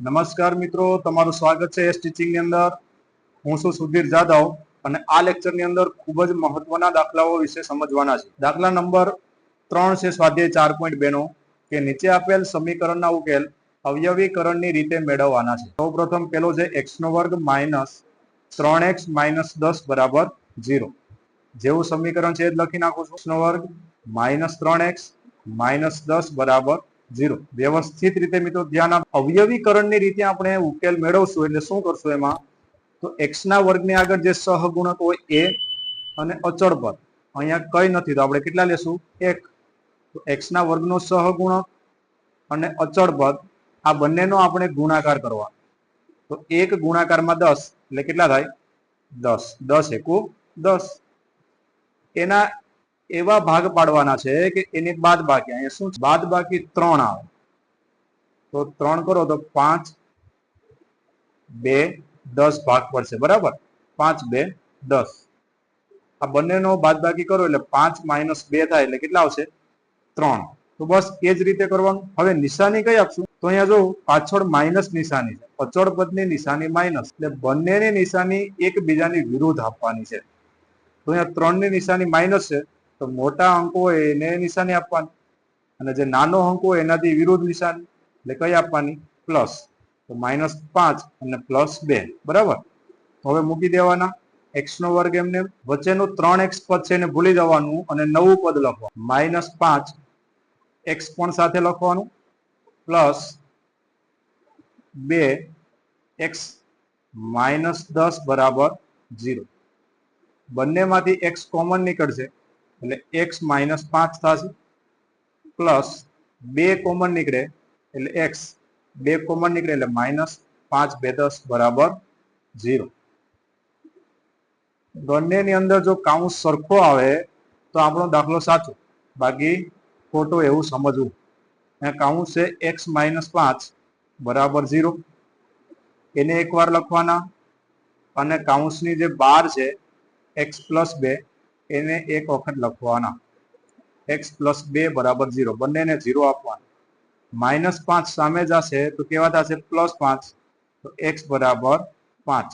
નમસ્કાર મિત્રો, તમારું સ્વાગત છે એસ ટીચિંગની અંદર. હું છું સુધીર જાદવ અને આ લેક્ચરની અંદર ખૂબ જ મહત્વના દાખલાઓ વિશે સમજવાના છે. દાખલા નંબર ત્રણ છે સ્વાધ્યાય ચાર પોઈન્ટ બે નો કે નીચે આપેલ સમીકરણના ઉકેલ અવયવીકરણની રીતે મેળવવાના છે. સૌ પ્રથમ પેલો છે એક્સ નો વર્ગ માઇનસ ત્રણ એક્સ માઇનસ દસ બરાબર ઝીરો. જેવું સમીકરણ છે એ લખી નાખું છું. x નો વર્ગ માઇનસ ત્રણ એક્સ માઇનસ દસ બરાબર ઝીરો. વ્યવસ્થિત રીતે મિત્રો ધ્યાન આપ. અવયવીકરણની રીતે આપણે ઉકેલ મેળવશું એટલે શું કરશું એમાં? તો એક્સ ના વર્ગની આગળ જે સહગુણક હોય એ અને અચળ પદ અહીંયા કઈ નથી. તો આપણે કેટલા લેશું? એક. તો એક્સ ના વર્ગનો સહગુણક અને અચળ પદ આ બંનેનો આપણે ગુણાકાર કરવા. તો એક ગુણાકારમાં દસ. એટલે કેટલા થાય? દસ. દસ એકુ દસ. એના એવા ભાગ પાડવાના છે કે એની બાદ બાકી, અહીંયા શું બાદ બાકી ત્રણ આવે. તો ત્રણ કરો તો પાંચ, બે, દસ ભાગ પડશે, બરાબર? પાંચ, બે, દસ. આ બંનેનો બાદ બાકી કરો એટલે પાંચ માઇનસ બે થાય એટલે કેટલા આવશે? ત્રણ. તો બસ એ જ રીતે કરવાનું. હવે નિશાની કઈ આપશું? તો અહીંયા જો પાછળ માઇનસ નિશાની છે, અચળ પદની નિશાની માઇનસ, એટલે બંનેની નિશાની એકબીજાની વિરુદ્ધ આપવાની છે. તો અહીંયા ત્રણની નિશાની માઇનસ છે તો મોટા અંકો હોય એને નિશાની આપવાની. અને જે નાનો અંક હોય એનાથી વિરુદ્ધ નિશાની. એટલે કઈ આપવાની? પ્લસ. તો માઇનસ પાંચ અને પ્લસ બે. બરાબર? હવે મૂકી દેવાના. એક્સ નો વર્ગ એમને વચ્ચેનું ત્રણ એક્સ પદ છે એને ભૂલી જવાનું અને નવું પદ લખવાનું. માઇનસ પાંચ. એક્સ પણ સાથે લખવાનું. પ્લસ બે એક્સ માઇનસ દસ બરાબર ઝીરો. બંનેમાંથી એક્સ કોમન નીકળશે. એટલે એક્સ માઇનસ પાંચ થશે પ્લસ બે કોમન નીકળે, એટલે એક્સ બે કોમન નીકળે, એટલે માઇનસ પાંચ બે દસ બરાબર ઝીરો બંનેની અંદર જો કાઉન્સ સરખો આવે, તો આપણો દાખલો સાચો. બાકી ખોટો એવું સમજવું. અહીંયા કાઉન્સ છે એક્સ માઇનસ પાંચ બરાબર ઝીરો એને એકવાર લખવાના. અને કાઉન્સની જે બાર છે એક્સ પ્લસ બે એને એક વખત લખવાના. એક્સ પ્લસ બે બરાબર ઝીરો બંનેને ઝીરો આપવાના. માઇનસ પાંચ સામે જશે તો કેવા થશે? પ્લસ પાંચ. તો એક્સ બરાબર પાંચ.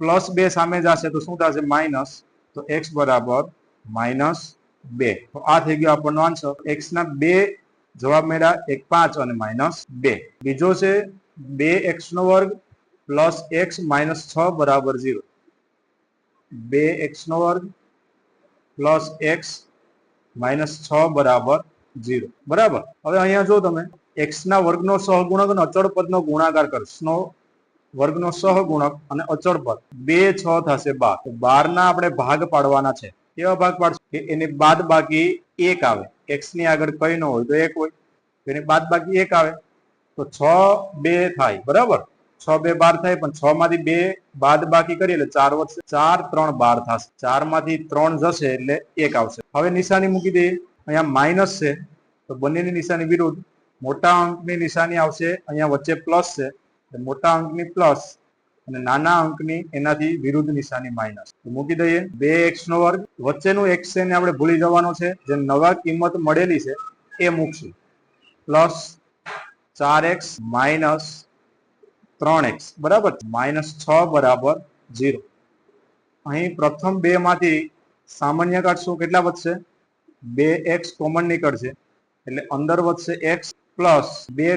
પ્લસ બે સામે જશે તો શું થશે? માઇનસ તો એક્સ બરાબર માઇનસ બે. તો આ થઈ ગયો આપણનો આન્સર એક્સ ના બે જવાબ મળ્યા. એક પાંચ અને માઇનસ બે. બીજો છે બે એક્સ નો વર્ગ પ્લસ એક્સ માઇનસ છ બરાબર ઝીરો બે એક્સનો વર્ગ પ્લસ એક્સ માઇનસ છ બરાબર ઝીરો. બરાબર? હવે અહીંયા જો તમે એક્સ ના વર્ગનો સહગુણક અને અચળ પદનો ગુણાકાર કરશો, વર્ગનો સહગુણક અને અચળ પદ, બે છ થશે બાર. તો બાર ના આપણે ભાગ પાડવાના છે. કેવા ભાગ પાડશું? કે એની બાદ બાકી એક આવે. એક્સની આગળ કઈ ન હોય તો એક હોય. એની બાદ બાકી એક આવે. તો છ બે થાય. બરાબર? છ બે બાર થાય, પણ છ માંથી બે બાદ બાકી કરીએ એટલે ચાર વધશે ચાર, ત્રણ બાર થશે. ચારમાંથી ત્રણ જશે એટલે એક આવશે. હવે નિશાની મૂકી દઈએ. અહીંયા માઇનસ છે. તો બંનેની નિશાની વિરુદ્ધ મોટા અંકની નિશાની આવશે. અહીંયા વચ્ચે પ્લસ છે. મોટા અંકની પ્લસ અને નાના અંકની એનાથી વિરુદ્ધ નિશાની માઇનસ. મૂકી દઈએ. બે એક્સ નો વર્ગ. વચ્ચેનું એક્સ છે ને આપણે ભૂલી જવાનો છે. જે નવા કિંમત મળેલી છે, એ મૂકશું. પ્લસ ચાર એક્સ માઇનસ ત્રણ એક્સ, બરાબર? માઇનસ છ બરાબર ઝીરો. અહીં પ્રથમ બે માંથી સામાન્ય કાઢશું કેટલા વધશે? બે એક્સ કોમન નીકળશે. એટલે અંદર વધશે એક્સ પ્લસ બે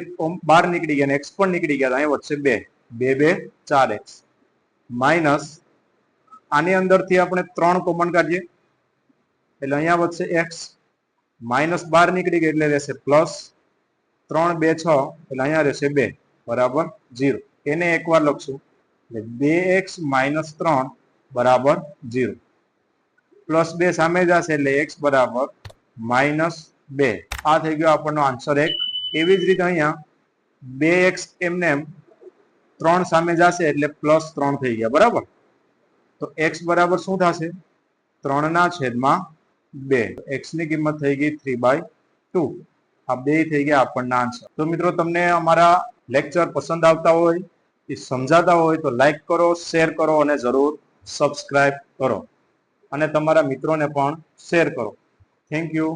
બાર નીકળી ગયા એક્સ પણ નીકળી ગયા અહીં વધશે બે. બે બે, ચાર એક્સ. માઇનસ આની અંદરથી આપણે ત્રણ કોમન કાઢીએ. એટલે અહીંયા વધશે એક્સ. માઇનસ બાર નીકળી ગઈ એટલે રહેશે પ્લસ ત્રણ, બે, છ. એટલે અહીંયા રહેશે બે. બરાબર? ઝીરો. એને એકવાર લખશું. એટલે બે એક્સ માઇનસ ત્રણ બરાબર ઝીરો. પ્લસ બે સામે જશે એટલે એક્સ બરાબર માઇનસ બે. આ થઈ ગયો આપણનો આન્સર એક. એવી જ રીતે અહીંયા બે એક્સ એમને એમ ત્રણ સામે જશે એટલે પ્લસ ત્રણ થઈ ગયા. બરાબર? તો એક્સ બરાબર શું થશે? ત્રણના છેદમાં બે. એક્સની કિંમત થઈ ગઈ થ્રી બાય ટુ. આ બે થઈ ગયા આપણના આન્સર. તો મિત્રો, તમને અમારા લેક્ચર પસંદ આવતા હોય એ સમજાતા હોય તો લાઈક કરો શેર કરો અને જરૂર સબસ્ક્રાઈબ કરો. અને તમારા મિત્રોને પણ શેર કરો. Thank you